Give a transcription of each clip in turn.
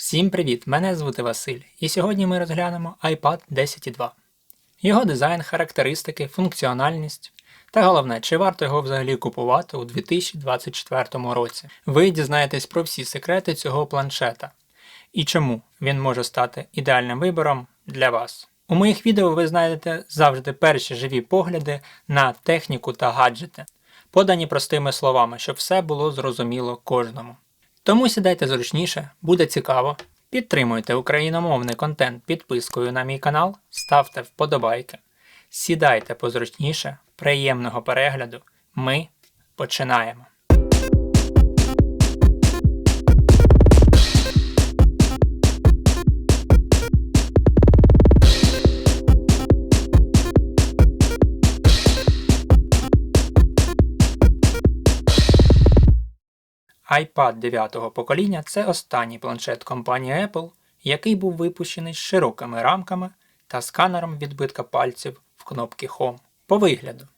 Всім привіт! Мене звати Василь, і сьогодні ми розглянемо iPad 10.2. Його дизайн, характеристики, функціональність та головне, чи варто його взагалі купувати у 2024 році. Ви дізнаєтесь про всі секрети цього планшета і чому він може стати ідеальним вибором для вас. У моїх відео ви знайдете завжди перші живі погляди на техніку та гаджети, подані простими словами, щоб все було зрозуміло кожному. Тому сідайте зручніше, буде цікаво. Підтримуйте україномовний контент підпискою на мій канал, ставте вподобайки. Сідайте позручніше, приємного перегляду. Ми починаємо. iPad 9 покоління це останній планшет компанії Apple, який був випущений з широкими рамками та сканером відбитка пальців в кнопки Home. По вигляду.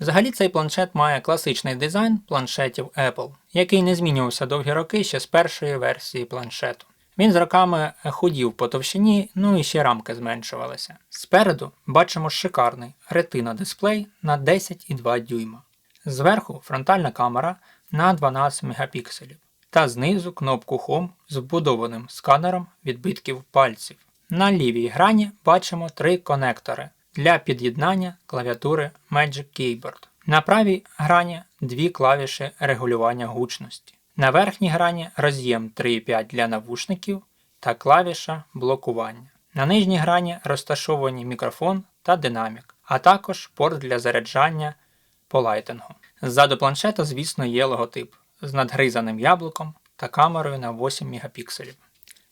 Взагалі цей планшет має класичний дизайн планшетів Apple, який не змінювався довгі роки ще з першої версії планшету. Він з роками худів по товщині, ну і ще рамки зменшувалися. Спереду бачимо шикарний ретина дисплей на 10,2 дюйма. Зверху фронтальна камера на 12 мегапікселів та знизу кнопку Home з вбудованим сканером відбитків пальців. На лівій грані бачимо три конектори для під'єднання клавіатури Magic Keyboard. На правій грані дві клавіші регулювання гучності. На верхній грані роз'єм 3.5 для навушників та клавіша блокування. На нижній грані розташовані мікрофон та динамік, а також порт для заряджання по лайтингу. Ззаду планшета, звісно, є логотип з надгризаним яблуком та камерою на 8 мегапікселів.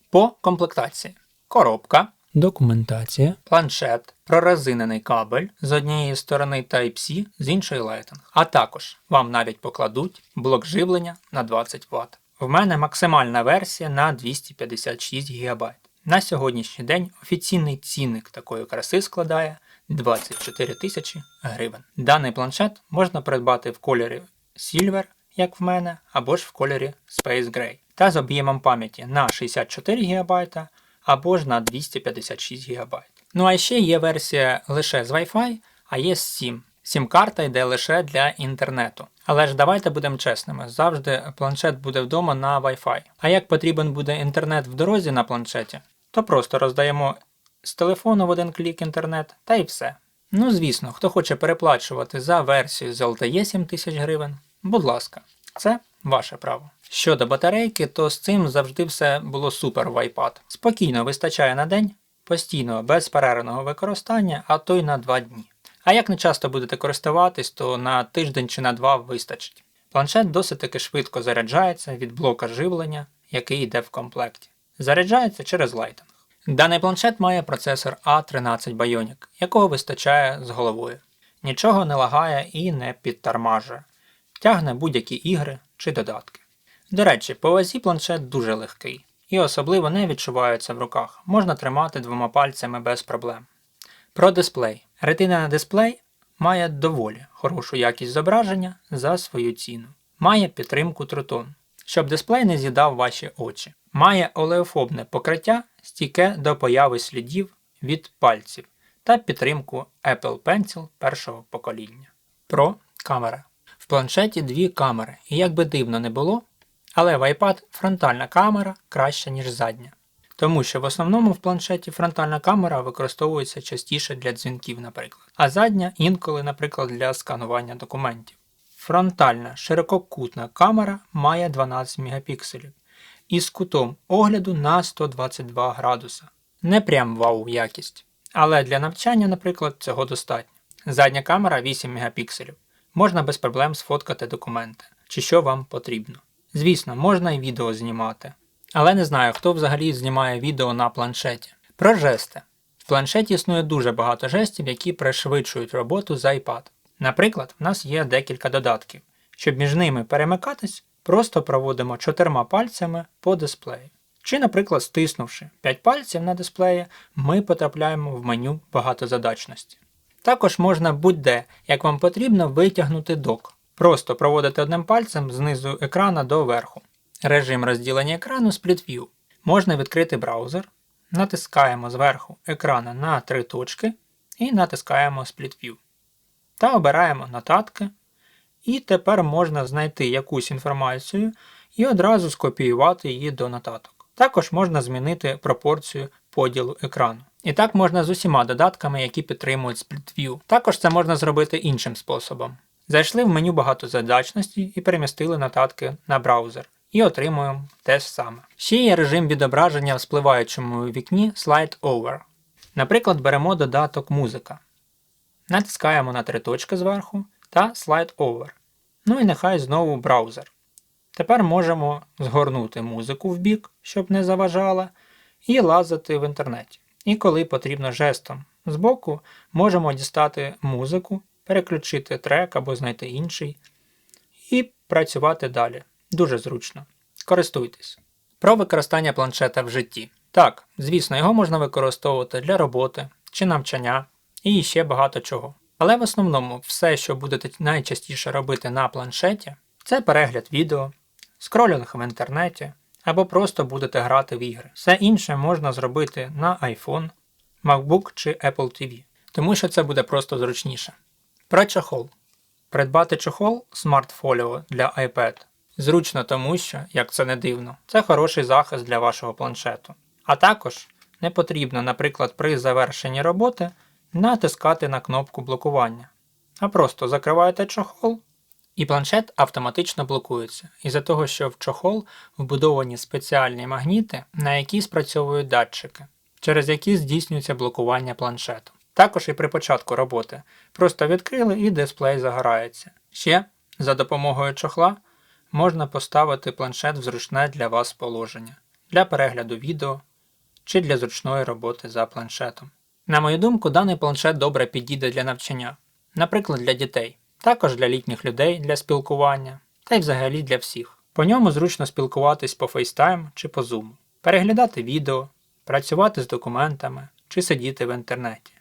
По комплектації: коробка, документація, планшет, прорезинений кабель з однієї сторони Type-C, з іншої Lightning. А також вам навіть покладуть блок живлення на 20 Вт. В мене максимальна версія на 256 ГБ. На сьогоднішній день офіційний цінник такої краси складає 24 тисячі гривень. Даний планшет можна придбати в кольорі Silver, як в мене, або ж в кольорі Space Gray, та з об'ємом пам'яті на 64 ГБ або ж на 256 ГБ. Ну а ще є версія лише з Wi-Fi, а є з SIM. Сім-карта йде лише для інтернету. Але ж давайте будемо чесними, завжди планшет буде вдома на Wi-Fi. А як потрібен буде інтернет в дорозі на планшеті, то просто роздаємо з телефону в один клік інтернет та й все. Ну звісно, хто хоче переплачувати за версію з LTE 7000 гривень, будь ласка, це ваше право. Щодо батарейки, то з цим завжди все було супер в iPad. Спокійно вистачає на день, постійного безперервного використання, а то й на 2 дні. А як не часто будете користуватись, то на тиждень чи на два вистачить. Планшет досить таки швидко заряджається від блока живлення, який йде в комплекті. Заряджається через Lightning. Даний планшет має процесор A13 Bionic, якого вистачає з головою. Нічого не лагає і не підтормажує. Тягне будь-які ігри чи додатки. До речі, по вазі планшет дуже легкий і особливо не відчувається в руках, можна тримати двома пальцями без проблем. Про дисплей. Ретина на дисплей має доволі хорошу якість зображення за свою ціну. Має підтримку Trutone, щоб дисплей не з'їдав ваші очі. Має олеофобне покриття, стійке до появи слідів від пальців та підтримку Apple Pencil першого покоління. Про камера. В планшеті дві камери, і як би дивно не було, але в iPad фронтальна камера краща, ніж задня. Тому що в основному в планшеті фронтальна камера використовується частіше для дзвінків, наприклад, а задня інколи, наприклад, для сканування документів. Фронтальна ширококутна камера має 12 мегапікселів із кутом огляду на 122 градуса. Не прям вау якість. Але для навчання, наприклад, цього достатньо. Задня камера 8 мегапікселів. Можна без проблем сфоткати документи, чи що вам потрібно. Звісно, можна і відео знімати. Але не знаю, хто взагалі знімає відео на планшеті. Про жести. В планшеті існує дуже багато жестів, які пришвидшують роботу з iPad. Наприклад, в нас є декілька додатків. Щоб між ними перемикатись, просто проводимо чотирма пальцями по дисплею. Чи, наприклад, стиснувши 5 пальців на дисплеї, ми потрапляємо в меню багатозадачності. Також можна будь-де, як вам потрібно, витягнути док. Просто проводити одним пальцем знизу екрана до верху. Режим розділення екрану Split View. Можна відкрити браузер, натискаємо зверху екрану на три точки і натискаємо Split View. Та обираємо нотатки. І тепер можна знайти якусь інформацію і одразу скопіювати її до нотаток. Також можна змінити пропорцію поділу екрану. І так можна з усіма додатками, які підтримують Split View. Також це можна зробити іншим способом. Зайшли в меню багатозадачності і перемістили нотатки на браузер. І отримуємо те ж саме. Ще є режим відображення в спливаючому вікні Slide Over. Наприклад, беремо додаток музика. Натискаємо на три точки зверху та Slide Over. Ну і нехай знову браузер. Тепер можемо згорнути музику в бік, щоб не заважала, і лазити в інтернеті. І коли потрібно жестом збоку, можемо дістати музику, переключити трек або знайти інший, і працювати далі. Дуже зручно. Користуйтесь. Про використання планшета в житті. Так, звісно, його можна використовувати для роботи чи навчання і ще багато чого. Але в основному все, що будете найчастіше робити на планшеті, це перегляд відео, скролінг в інтернеті або просто будете грати в ігри. Все інше можна зробити на iPhone, MacBook чи Apple TV, тому що це буде просто зручніше. Про чохол. Придбати чохол Folio для iPad зручно тому, що, як це не дивно, це хороший захист для вашого планшету. А також не потрібно, наприклад, при завершенні роботи натискати на кнопку блокування, а просто закриваєте чохол, і планшет автоматично блокується, із-за того, що в чохол вбудовані спеціальні магніти, на які спрацьовують датчики, через які здійснюється блокування планшету. Також і при початку роботи просто відкрили і дисплей загорається. Ще за допомогою чохла можна поставити планшет в зручне для вас положення для перегляду відео чи для зручної роботи за планшетом. На мою думку, даний планшет добре підійде для навчання, наприклад, для дітей, також для літніх людей для спілкування, та й взагалі для всіх. По ньому зручно спілкуватись по FaceTime чи по Zoom, переглядати відео, працювати з документами чи сидіти в інтернеті,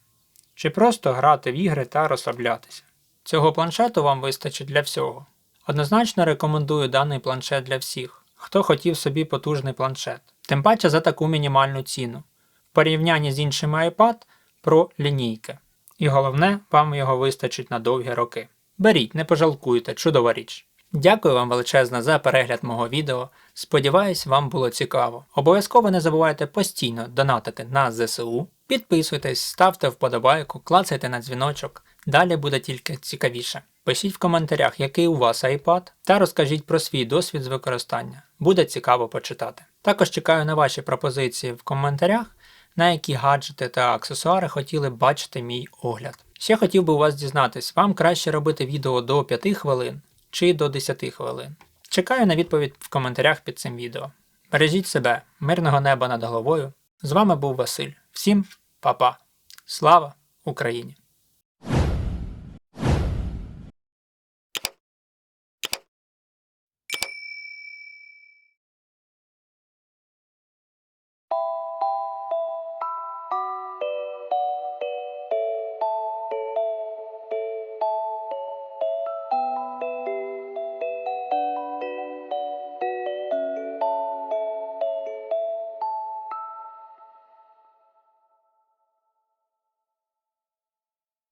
чи просто грати в ігри та розслаблятися. Цього планшету вам вистачить для всього. Однозначно рекомендую даний планшет для всіх, хто хотів собі потужний планшет, тим паче за таку мінімальну ціну, порівнянні з іншими iPad Pro лінійки. І головне, вам його вистачить на довгі роки. Беріть, не пожалкуйте, чудова річ. Дякую вам величезно за перегляд мого відео. Сподіваюсь, вам було цікаво. Обов'язково не забувайте постійно донатити на ЗСУ, підписуйтесь, ставте вподобайку, клацайте на дзвіночок. Далі буде тільки цікавіше. Пишіть в коментарях, який у вас iPad, та розкажіть про свій досвід з використання. Буде цікаво почитати. Також чекаю на ваші пропозиції в коментарях, на які гаджети та аксесуари хотіли б бачити мій огляд. Ще хотів би у вас дізнатись, вам краще робити відео до 5 хвилин чи до 10 хвилин. Чекаю на відповідь в коментарях під цим відео. Бережіть себе, мирного неба над головою. З вами був Василь. Всім па-па. Слава Україні!